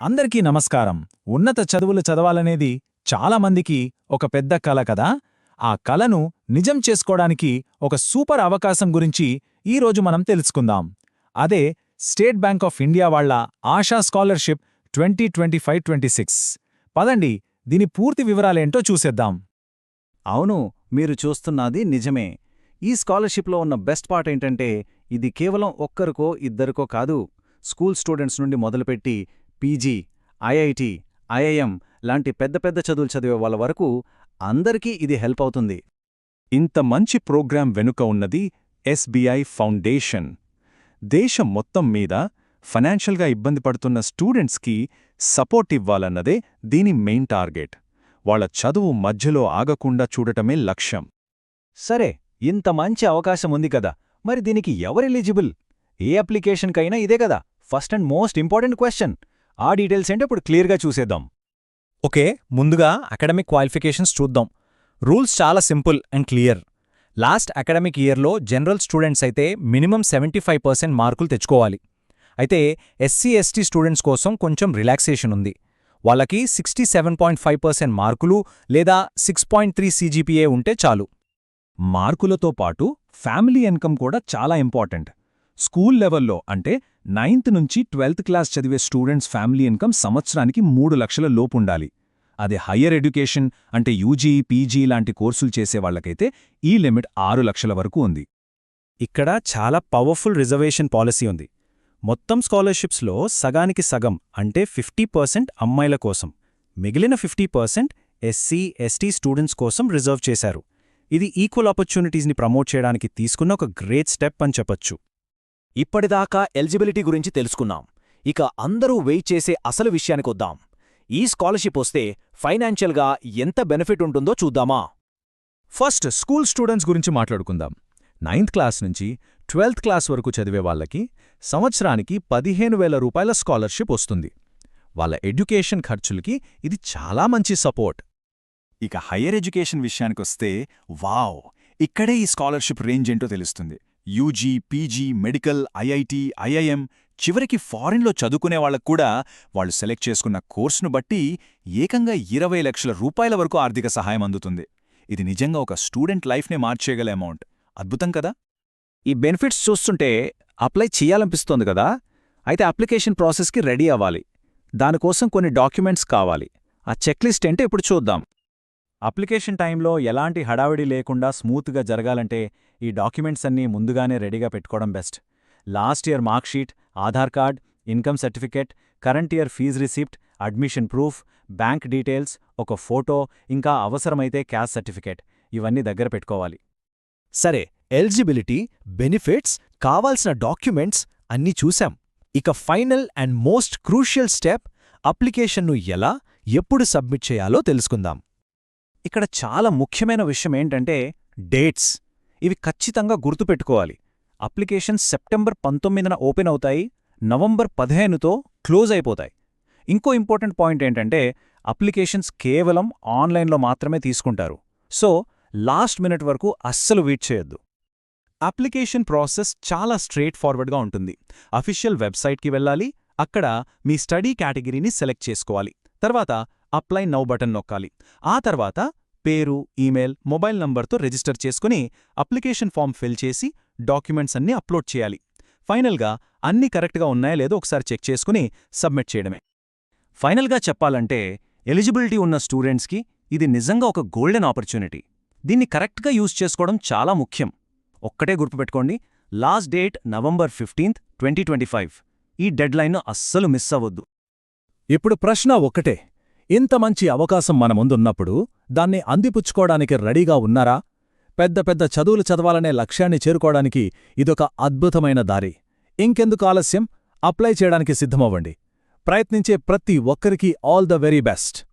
అందరికీ నమస్కారం. ఉన్నత చదువులు చదవాలనేది చాలామందికి ఒక పెద్ద కల కదా? ఆ కలను నిజం చేసుకోవడానికి ఒక సూపర్ అవకాశం గురించి ఈరోజు మనం తెలుసుకుందాం. అదే స్టేట్ బ్యాంక్ ఆఫ్ ఇండియా వాళ్ళ Asha scholarship twenty twenty five twenty six. పదండి దీని పూర్తి వివరాలేంటో చూసేద్దాం. అవును మీరు చూస్తున్నది నిజమే. ఈ స్కాలర్షిప్లో ఉన్న బెస్ట్ పార్ట్ ఏంటంటే ఇది కేవలం ఒక్కరికో ఇద్దరికో కాదు స్కూల్ స్టూడెంట్స్ నుండి మొదలుపెట్టి పీజీ ఐఐటి ఐఐఎం లాంటి పెద్ద పెద్ద చదువులు చదివే వాళ్ళ వరకు అందరికీ ఇది హెల్ప్ అవుతుంది. ఇంత మంచి ప్రోగ్రాం వెనుక ఉన్నది ఎస్బీఐ ఫౌండేషన్. దేశం మొత్తం మీద ఫైనాన్షియల్గా ఇబ్బంది పడుతున్న స్టూడెంట్స్కి సపోర్ట్ ఇవ్వాలన్నదే దీని మెయిన్ టార్గెట్. వాళ్ళ చదువు మధ్యలో ఆగకుండా చూడటమే లక్ష్యం. సరే ఇంత మంచి అవకాశం ఉంది కదా మరి దీనికి ఎవరు ఎలిజిబుల్? ఏ అప్లికేషన్కైనా ఇదే కదా first and most important question. ఆ డీటెయిల్స్ ఏంటో ఇప్పుడు క్లియర్గా చూసేద్దాం. ఓకే ముందుగా అకాడమిక్ క్వాలిఫికేషన్స్ చూద్దాం. రూల్స్ చాలా simple and clear. Last academic ఇయర్లో జనరల్ స్టూడెంట్స్ అయితే మినిమం సెవెంటీ ఫైవ్ పర్సెంట్ మార్కులు తెచ్చుకోవాలి. అయితే ఎస్సీ ఎస్టీ స్టూడెంట్స్ కోసం కొంచెం రిలాక్సేషన్ ఉంది. వాళ్ళకి sixty seven point five percent మార్కులు లేదా సిక్స్ పాయింట్ త్రీ సీజీపీఏ ఉంటే చాలు. మార్కులతో పాటు ఫ్యామిలీ ఇన్కమ్ కూడా చాలా ఇంపార్టెంట్. స్కూల్ లెవెల్లో అంటే నైన్త్ నుంచి ట్వెల్త్ క్లాస్ చదివే స్టూడెంట్స్ ఫ్యామిలీ ఇన్కమ్ సంవత్సరానికి మూడు లక్షల లోపుండాలి. అదే హయ్యర్ ఎడ్యుకేషన్ అంటే యూజీ పీజీ లాంటి కోర్సులు చేసేవాళ్ళకైతే ఈ లిమిట్ ఆరు లక్షల వరకు ఉంది. ఇక్కడ చాలా పవర్ఫుల్ రిజర్వేషన్ పాలసీ ఉంది. మొత్తం స్కాలర్షిప్స్లో సగానికి సగం అంటే ఫిఫ్టీ పర్సెంట్ అమ్మాయిల కోసం. మిగిలిన fifty percent SC ST students కోసం రిజర్వ్ చేశారు. ఇది ఈక్వల్ ఆపర్చునిటీస్ని ప్రమోట్ చేయడానికి తీసుకున్న ఒక గ్రేట్ స్టెప్ అని చెప్పొచ్చు. ఇప్పటిదాకా ఎలిజిబిలిటీ గురించి తెలుసుకున్నాం. ఇక అందరూ వెయిట్ చేసే అసలు విషయానికొద్దాం ఈ స్కాలర్షిప్ వస్తే ఫైనాన్షియల్గా ఎంత బెనిఫిట్ ఉంటుందో చూద్దామా? ఫస్ట్ స్కూల్ స్టూడెంట్స్ గురించి మాట్లాడుకుందాం. నైన్త్ క్లాస్ నుంచి ట్వెల్త్ క్లాస్ వరకు చదివే వాళ్ళకి సంవత్సరానికి పదిహేను వేల రూపాయల స్కాలర్షిప్ వస్తుంది. వాళ్ళ ఎడ్యుకేషన్ ఖర్చులకి ఇది చాలా మంచి సపోర్ట్. ఇక హయ్యర్ ఎడ్యుకేషన్ విషయానికొస్తే వావ్! ఇక్కడే ఈ స్కాలర్షిప్ రేంజ్ ఏంటో తెలుస్తుంది. UG PG medical IIT IIM చివరికి ఫారిన్లో చదువుకునే వాళ్ళకు కూడా వాళ్ళు సెలెక్ట్ చేసుకున్న కోర్సును బట్టి ఏకంగా ఇరవై లక్షల రూపాయల వరకు ఆర్థిక సహాయం అందుతుంది. ఇది నిజంగా ఒక స్టూడెంట్ లైఫ్నే మార్చేయగల అమౌంట్. అద్భుతం కదా? ఈ బెనిఫిట్స్ చూస్తుంటే అప్లై చేయాలనిపిస్తోంది కదా? అయితే అప్లికేషన్ ప్రాసెస్కి రెడీ అవ్వాలి. దానికోసం కొన్ని డాక్యుమెంట్స్ కావాలి. ఆ చెక్లిస్ట్ ఏంటో ఇప్పుడు చూద్దాం. అప్లికేషన్ టైంలో ఎలాంటి హడావిడి లేకుండా స్మూత్గా జరగాలంటే ఈ డాక్యుమెంట్స్ అన్నీ ముందుగానే రెడీగా పెట్టుకోవడం best. Last year marksheet Aadhaar card income certificate current year fee receipt admission proof bank details ఒక ఫోటో ఇంకా అవసరమైతే క్యాష్ సర్టిఫికేట్ ఇవన్నీ దగ్గర పెట్టుకోవాలి. సరే ఎలిజిబిలిటీ బెనిఫిట్స్ కావాల్సిన డాక్యుమెంట్స్ అన్నీ చూశాం. ఇక final and most crucial step అప్లికేషన్ను ఎలా ఎప్పుడు సబ్మిట్ చేయాలో తెలుసుకుందాం. ఇక్కడ చాలా ముఖ్యమైన విషయం ఏంటంటే డేట్స్. ఇవి ఖచ్చితంగా గుర్తుపెట్టుకోవాలి. అప్లికేషన్ సెప్టెంబర్ పంతొమ్మిదిన ఓపెన్ అవుతాయి నవంబర్ పదిహేనుతో క్లోజ్ అయిపోతాయి. ఇంకో ఇంపార్టెంట్ పాయింట్ ఏంటంటే అప్లికేషన్స్ కేవలం ఆన్లైన్లో మాత్రమే తీసుకుంటారు. సో లాస్ట్ మినిట్ వరకు అస్సలు వెయిట్ చేయొద్దు. అప్లికేషన్ ప్రాసెస్ చాలా స్ట్రేట్ ఫార్వర్డ్గా ఉంటుంది. అఫీషియల్ వెబ్సైట్కి వెళ్ళాలి అక్కడ మీ స్టడీ కేటగిరీని సెలెక్ట్ చేసుకోవాలి. తర్వాత అప్లై నౌ బటన్ నొక్కాలి. ఆ తర్వాత పేరు ఈమెయిల్ మొబైల్ నంబర్తో రిజిస్టర్ చేసుకుని అప్లికేషన్ ఫామ్ ఫిల్ చేసి డాక్యుమెంట్స్ అన్నీ అప్లోడ్ చేయాలి. ఫైనల్గా అన్నీ కరెక్ట్గా ఉన్నాయా లేదో ఒకసారి చెక్ చేసుకుని సబ్మిట్ చేయడమే. ఫైనల్గా చెప్పాలంటే ఎలిజిబిలిటీ ఉన్న స్టూడెంట్స్కి ఇది నిజంగా ఒక గోల్డెన్ ఆపర్చునిటీ. దీన్ని కరెక్ట్గా యూజ్ చేసుకోవడం చాలా ముఖ్యం. ఒక్కటే గుర్తుపెట్టుకోండి last date November fifteenth twenty twenty five. ఈ డెడ్లైన్ను అస్సలు మిస్ అవ్వద్దు. ఇప్పుడు ప్రశ్న ఒక్కటే. ఇంత మంచి అవకాశం మన ముందున్నప్పుడు దాన్ని అందిపుచ్చుకోవడానికి రెడీగా ఉన్నారా? పెద్ద పెద్ద చదువులు చదవాలనే లక్ష్యాన్ని చేరుకోవడానికి ఇదొక అద్భుతమైన దారి. ఇంకెందుకు ఆలస్యం? అప్లై చేయడానికి సిద్ధమవ్వండి. ప్రయత్నించే ప్రతి ఒక్కరికీ ఆల్ ద వెరీ బెస్ట్.